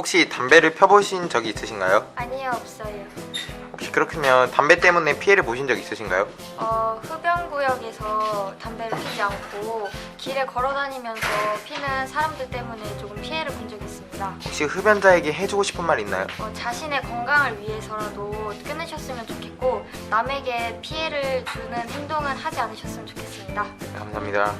혹시 담배를 펴보신 적이 있으신가요? 아니요, 없어요. 혹시 그렇다면 담배 때문에 피해를 보신 적 있으신가요? 어, 흡연구역에서 담배를 피지 않고 길에 걸어 다니면서 피는 사람들 때문에 조금 피해를 본 적이 있습니다. 혹시 흡연자에게 해주고 싶은 말 있나요? 어, 자신의 건강을 위해서라도 끊으셨으면 좋겠고 남에게 피해를 주는 행동은 하지 않으셨으면 좋겠습니다. 네, 감사합니다.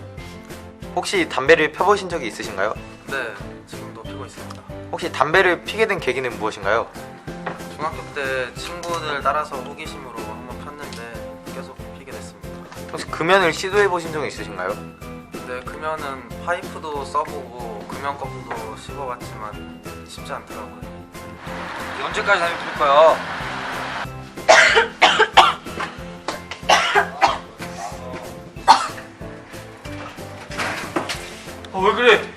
혹시 담배를 펴보신 적이 있으신가요? 네, 지금도 피고 있습니다. 혹시 담배를 피게 된 계기는 무엇인가요? 중학교 때 친구들 따라서 호기심으로 한번 폈는데 계속 피게 됐습니다. 혹시 금연을 시도해 보신 적은 있으신가요? 근데 금연은 파이프도 써보고 금연 거품도 씹어봤지만 쉽지 않더라고요. 언제까지 담배 필 거야? 아, 왜 그래?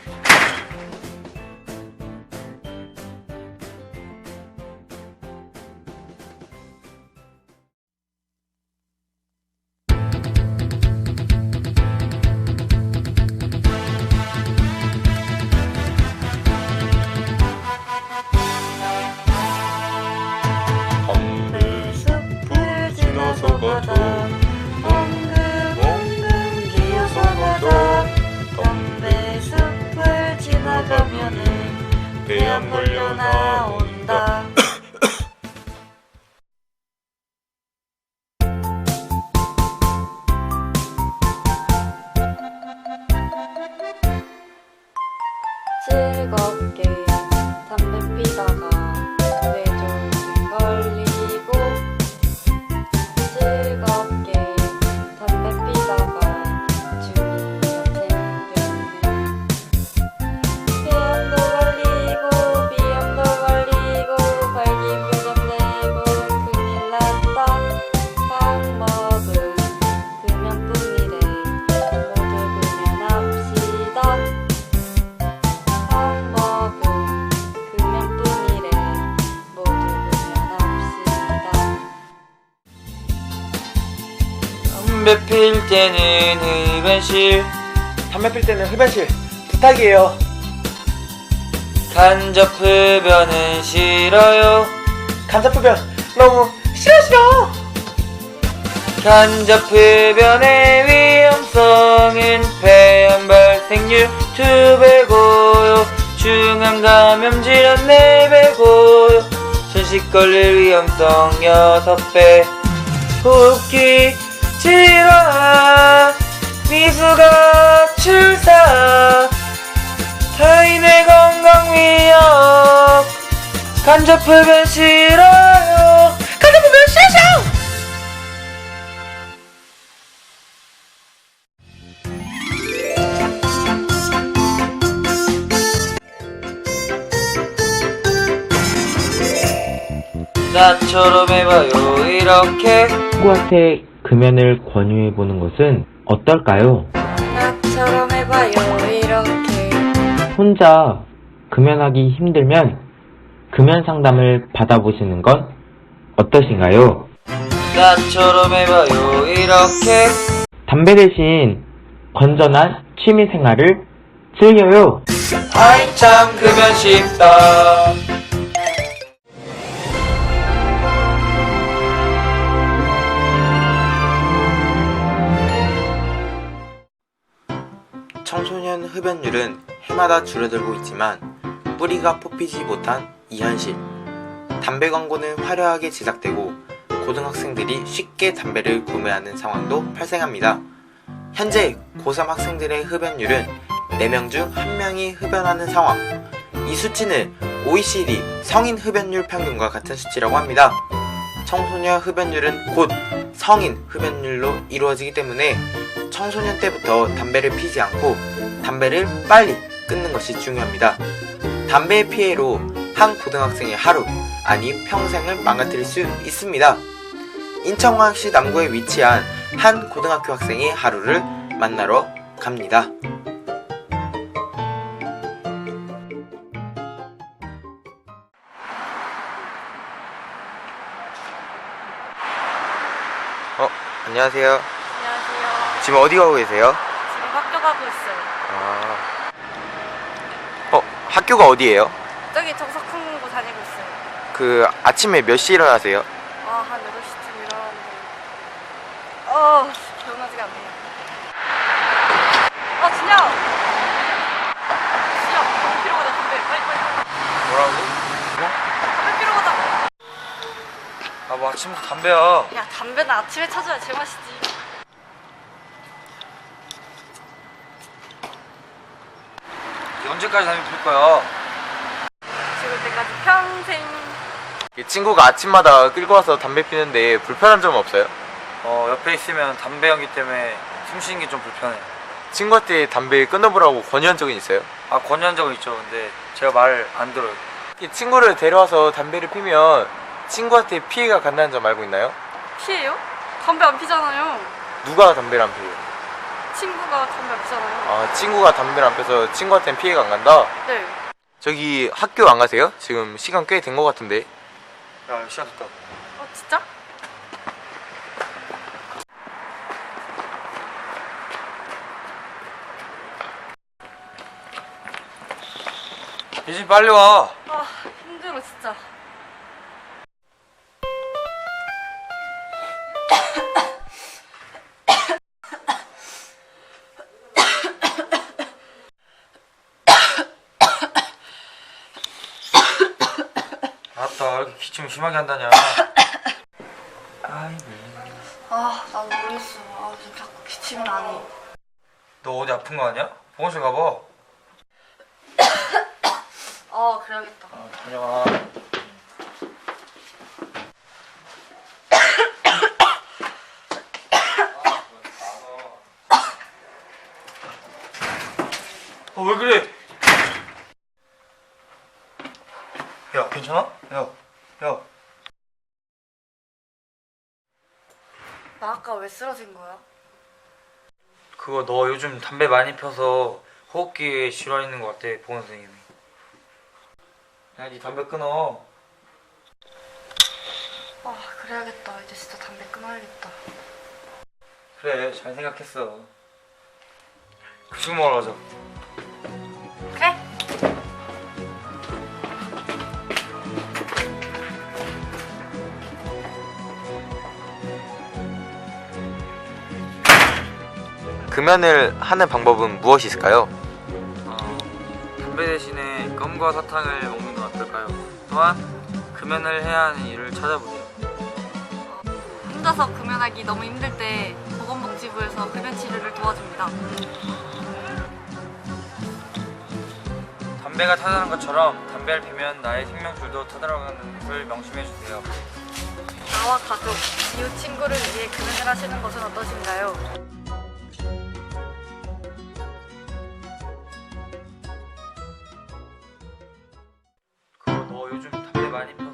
걸려 나온 담배 필 때는 흡연실. 담배 필 때는 흡연실. 부탁이에요. 간접 흡연은 싫어요. 간접 흡연. 너무 싫어 싫어. 간접 흡연의 위험성은 폐암 발생률 2배고요. 중앙 감염 질환 4배고요. 전식 걸릴 위험성 6배. 호흡기 질환 미수가 출사. 타인의 건강 위협. 간접 흡연 싫어요 간접 흡연 싫어 나처럼 해봐요 이렇게. 친구한테 금연을 권유해 보는 것은 어떨까요? 나처럼 해봐요 이렇게 혼자 금연하기 힘들면 금연 상담을 받아보시는 건 어떠신가요? 나처럼 해봐요 이렇게 담배 대신 건전한 취미 생활을 즐겨요. 아이 참 그면 쉽다 흡연율은 해마다 줄어들고 있지만 뿌리가 뽑히지 못한 이 현실. 담배 광고는 화려하게 제작되고 고등학생들이 쉽게 담배를 구매하는 상황도 발생합니다. 현재 고3 학생들의 흡연율은 4명 중 1명이 흡연하는 상황. 이 수치는 OECD 성인 흡연율 평균과 같은 수치라고 합니다. 청소년 흡연율은 곧 성인 흡연율로 이루어지기 때문에 청소년 때부터 담배를 피지 않고 담배를 빨리 끊는 것이 중요합니다. 담배의 피해로 한 고등학생의 하루, 아니 평생을 망가뜨릴 수 있습니다. 인천광역시 남구에 위치한 한 고등학교 학생의 하루를 만나러 갑니다. 어, 안녕하세요. 지금 어디 가고 계세요? 지금 학교 가고 있어요 아. 어, 학교가 어디예요? 저기 정석항공고 다니고 있어요. 그 아침에 몇 시에 일어나세요? 아, 한 8시쯤 일어나는데. 어, 기억나지가 않네요. 아, 진영! 진영, 담배 피러 가자, 담배. 빨리, 빨리. 뭐라고? 담배 피러 가자. 아 뭐 아침부터 담배야 야, 담배는 아침에 찾아야 제맛이지. 언제까지 담배 필 거야? 죽을 때까지 평생. 이 친구가 아침마다 끌고 와서 담배 피는데 불편한 점 없어요? 어 옆에 있으면 담배 연기 때문에 숨 쉬는 게 좀 불편해 친구한테 담배 끊어보라고 권유한 적은 있어요? 아 권유한 적은 있죠 근데 제가 말 안 들어요 이 친구를 데려와서 담배를 피면 친구한테 피해가 간다는 점 알고 있나요? 피해요? 담배 안 피잖아요. 누가 담배를 안 피워요? 친구가 담배 안 피잖아요. 아 친구가 담배를 안 펴서 친구한테는 피해가 안 간다? 네. 저기 학교 안 가세요? 지금 시간 꽤 된 것 같은데 야 시간 됐다 어, 진짜? 이제 빨리 와 심하게 한다냐 아이고 아, 난 모르겠어. 아, 지금 자꾸 기침이 나네. 너 어디 아픈 거 아니야? 보건실 가봐 아, 그래야겠다. 아 다녀와 어왜 그래? 야 괜찮아? 야 야. 나 아까 왜 쓰러진 거야? 그거 너 요즘 담배 많이 펴서 호흡기에 질환 있는 것 같아 보건 선생님이 야 니 담배 끊어 아, 그래야겠다. 이제 진짜 담배 끊어야겠다. 그래 잘 생각했어 급식 먹으러 가자 금연을 하는 방법은 무엇이 있을까요? 어, 담배 대신에 껌과 사탕을 먹는 건 어떨까요? 또한 금연을 해야 하는 이유를 찾아보세요 혼자서 금연하기 너무 힘들 때 보건복지부에서 금연 치료를 도와줍니다. 담배가 타다는 것처럼 담배를 피면 나의 생명줄도 타들어가는 것을 명심해 주세요 나와 가족, 이웃 친구를 위해 금연을 하시는 것은 어떠신가요? 요즘 담배 많이 펴서